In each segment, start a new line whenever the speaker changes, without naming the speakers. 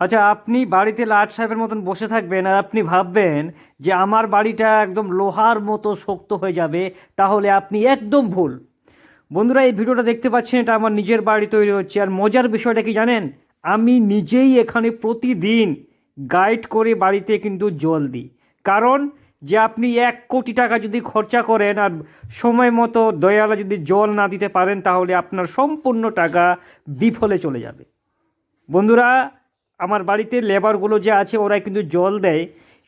আচ্ছা আপনি বাড়িতে লাট সাহেবের মতন বসে থাকবেন আর আপনি ভাববেন যে আমার বাড়িটা একদম লোহার মতো শক্ত হয়ে যাবে, তাহলে আপনি একদম ভুল। বন্ধুরা, এই ভিডিওটা দেখতে পাচ্ছেন, এটা আমার নিজের বাড়ি তৈরি হচ্ছে। আর মজার বিষয়টা কি জানেন? আমি নিজেই এখানে প্রতিদিন গাইড করে বাড়িতে কিন্তু জল দিই। কারণ যে আপনি এক কোটি টাকা যদি খরচা করেন আর সময় মতো দয়ালা যদি জল না দিতে পারেন, তাহলে আপনার সম্পূর্ণ টাকা বিফলে চলে যাবে। বন্ধুরা আমার বাড়িতে লেবারগুলো যে আছে ওরা কিন্তু জল দেয়।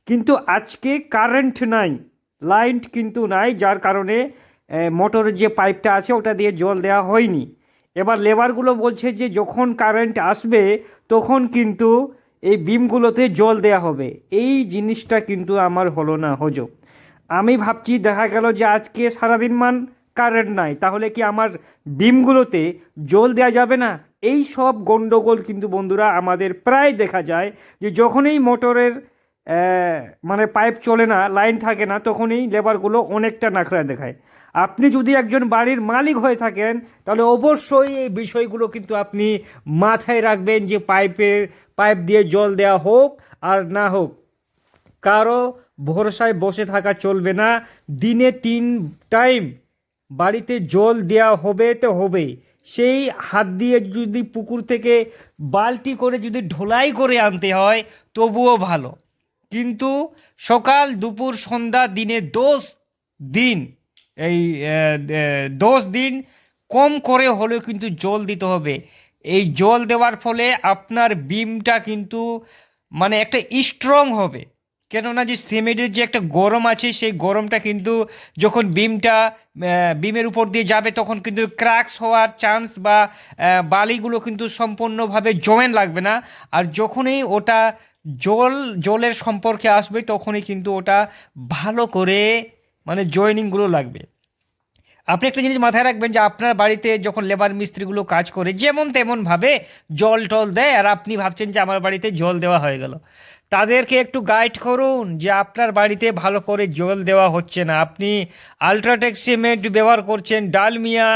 কিন্তু আজকে কারেন্ট নাই লাইন কিন্তু নাই, যার কারণে মোটরের যে পাইপটা আছে, ওটা দিয়ে জল দেওয়া হয়নি। এবার লেবারগুলো বলছে যে, যখন কারেন্ট আসবে, তখন কিন্তু এই বিমগুলোতে জল দেওয়া হবে। এই জিনিসটা কিন্তু আমার হলো না হজো আমি ভাবছি, দেখা গেল যে আজকে সারাদিন মান কারেন্ট নাই, তাহলে কি আমার বিমগুলোতে জল দেওয়া যাবে না? এই সব গণ্ডগোল কিন্তু বন্ধুরা আমাদের প্রায় দেখা যায় যে যখনই মোটরের মানে পাইপ চলে না, লাইন থাকে না, তখনই লেবারগুলো অনেকটা নাখরা দেখায়। আপনি যদি একজন বাড়ির মালিক হয়ে থাকেন, তাহলে অবশ্যই এই বিষয়গুলো কিন্তু আপনি মাথায় রাখবেন যে পাইপের, পাইপ দিয়ে জল দেওয়া হোক আর না হোক। কারও ভরসায় বসে থাকা চলবে না। দিনে তিন টাইম বাড়িতে জল দেওয়া হবে তো হবে। সেই হাত দিয়ে যদি পুকুর থেকে বালতি করে যদি ঢোলাই করে আনতে হয়, তবুও ভালো। কিন্তু সকাল, দুপুর, সন্ধ্যা, দিনে দশ দিন, এই দশ দিন কম করে হলেও কিন্তু জল দিতে হবে। এই জল দেওয়ার ফলে আপনার বিমটা কিন্তু মানে একটা স্ট্রং হবে। কেননা যে সিমেন্টের যে একটা গরম আছে, সেই গরমটা কিন্তু যখন বিমটা বিমের উপর দিয়ে যাবে, তখন কিন্তু ক্র্যাকস হওয়ার চান্স বা বালিগুলো কিন্তু সম্পূর্ণভাবে জমেন লাগবে না। আর যখনই ওটা জল, জলের সম্পর্কে আসবে, তখনই কিন্তু ওটা ভালো করে মানে জয়েনিংগুলো লাগবে। আপনি একটা জিনিস মাথায় রাখবেন যে আপনার বাড়িতে যখন লেবার মিস্ত্রিগুলো কাজ করে, যেমন তেমনভাবে জল টল দেয়, আর আপনি ভাবছেন যে আমার বাড়িতে জল দেওয়া হয়ে গেল। তাদেরকে একটু গাইড করুন যে আপনার বাড়িতে ভালো করে জল দেওয়া হচ্ছে না। আপনি আলট্রাটেক সিমেন্ট ব্যবহার করছেন, ডালমিয়া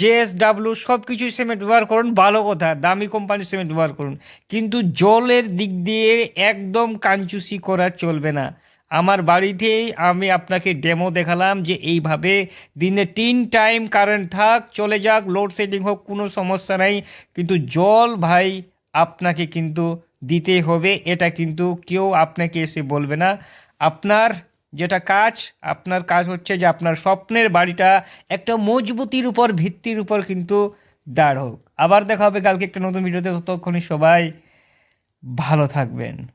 জেএস ডাব্লু সব কিছু সিমেন্ট ব্যবহার করুন, ভালো কথা, দামি কোম্পানির সিমেন্ট ব্যবহার করুন। কিন্তু জলের দিক দিয়ে একদম কাঞ্চুসি করা চলবে না। আমার বাড়িতেই আমি আপনাকে ডেমো দেখালাম যে এইভাবে দিনে তিন টাইম কারেন্ট থাক, চলে যাক লোডশেডিং হোক, কোনো সমস্যা নাই। কিন্তু জল ভাই, আপনাকে কিন্তু দিতে হবে, এটা কিন্তু কেউ আপনাকে এসে বলবে না। আপনার যেটা কাজ, আপনার কাজ হচ্ছে যে আপনার স্বপ্নের বাড়িটা একটা মজবুতির উপর, ভিত্তির উপর কিন্তু দাঁড় হোক। আবার দেখা হবে কালকে একটা নতুন ভিডিওতে ততক্ষণই সবাই ভালো থাকবেন।